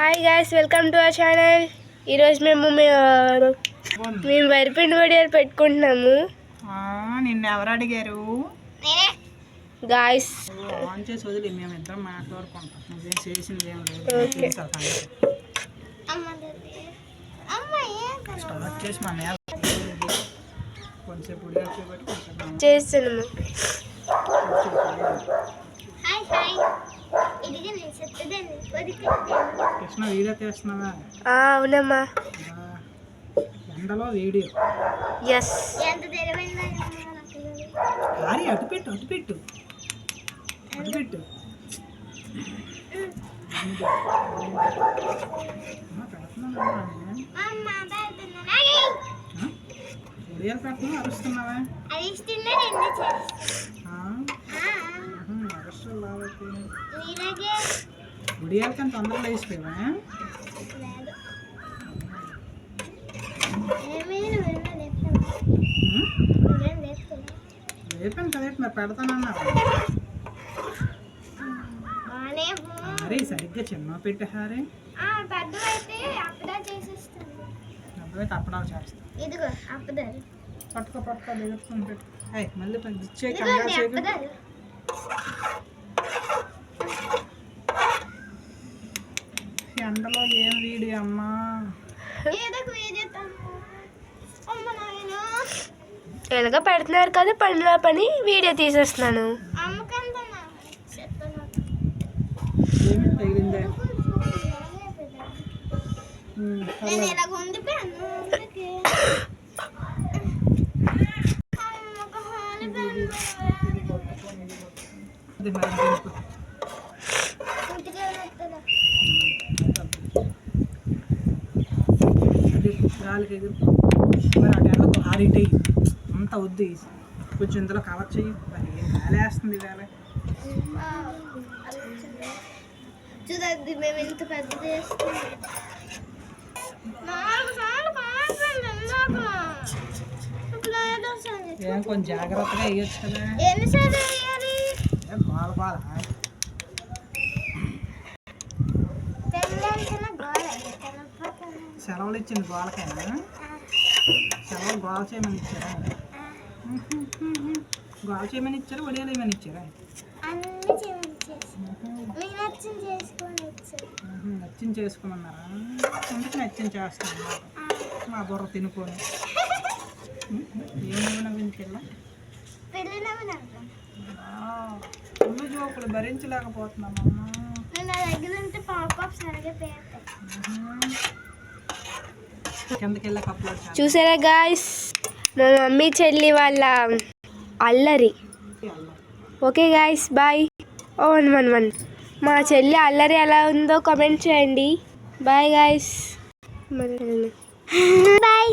Hi guys welcome to our channel ఈరోజు మేము మే- మేము వరిపిండి వడియాలు పెట్టుకుంటున్నాము. ఆ, నిన్ను ఎవరు అడిగారు? గాయస్ ఆన్ చేసి వదిలి మేము ఇద్దరం మాట్లాడుకుంటాం. నువ్వేం చేసింది ఏం లేదు. స్టార్ట్ చేసి నేల కొంచెం చేస్తున్నాము కొంచెం ఉడిగా. హాయ్ హాయ్ ఇదిగా నేను చెప్తాను వదిలిపెట్టాను కృష్ణ వీడియో తీస్తున్నావా? ఆ, అవునమ్మా. ఎండలో వీడియో. ఎస్ కారి అటు పెట్టు అటు పెట్టు. అటు పెట్టు. అమ్మ, పెడుతున్నావా? అరుస్తున్నావా? ఉడియాలు కానీ తొందరగా వేసిపోయావా లేదు లేపాను కదా మరి పెడతానన్నావు అరే సరిగ్గా చిన్న పెట్టారే పెద్దవైతే అప్పుడా చేసేస్తాను అబ్బాయి తప్పడాలు చేస్తా ఇదిగో పట్టుకో పట్టుకో అయ్యి మళ్ళీ ఎండలో ఏం వీడియో అమ్మా? వెనక పెడుతున్నారు కదా పనిలో పని వీడియో తీసేస్తున్నాను. చెప్తాను. అది గాలికి ఎదురు మరి అటు ఎండకు ఆరిటేయి అంత వద్దు కొంచెం ఇందులో కవర్ చెయ్యి. మరి ఏం గాలి వేస్తుంది వేళ చూడండి మేము ఇంత పెద్ద ఏం కొంచెం జాగ్రత్తగా వేయచ్చు కదా. ఎన్నిసార్లు వేయాలి? ఏం బాల బాల. సెలవులు ఇచ్చింది గోళకైనా సెలవులు గోల చేయమని ఇచ్చారా? గోల చేయమని ఇచ్చారా? వడియాలు ఏమని ఇచ్చారా? నచ్చిన నచ్చింది చేసుకోమన్నారా ఎందుకు నచ్చింది చేస్తాను మా బుర్ర తినుకొని. ఏమి నవ్వించిల్ల పెళ్ళినవి అంటాం ఫుల్ జోకులు భరించలేకపోతున్నామమ్మా. నేను నా దగ్గర ఉంటే పాపప్ సరిగా పేరుతాయి చూసారా గాయస్ మా మమ్మీ చెల్లి వాళ్ళ అల్లరి. ఓకే గాయస్ బాయ్ ఓ వన్ వన్ వన్. మా చెల్లి అల్లరి ఎలా ఉందో కామెంట్ చేయండి. Bye guys bye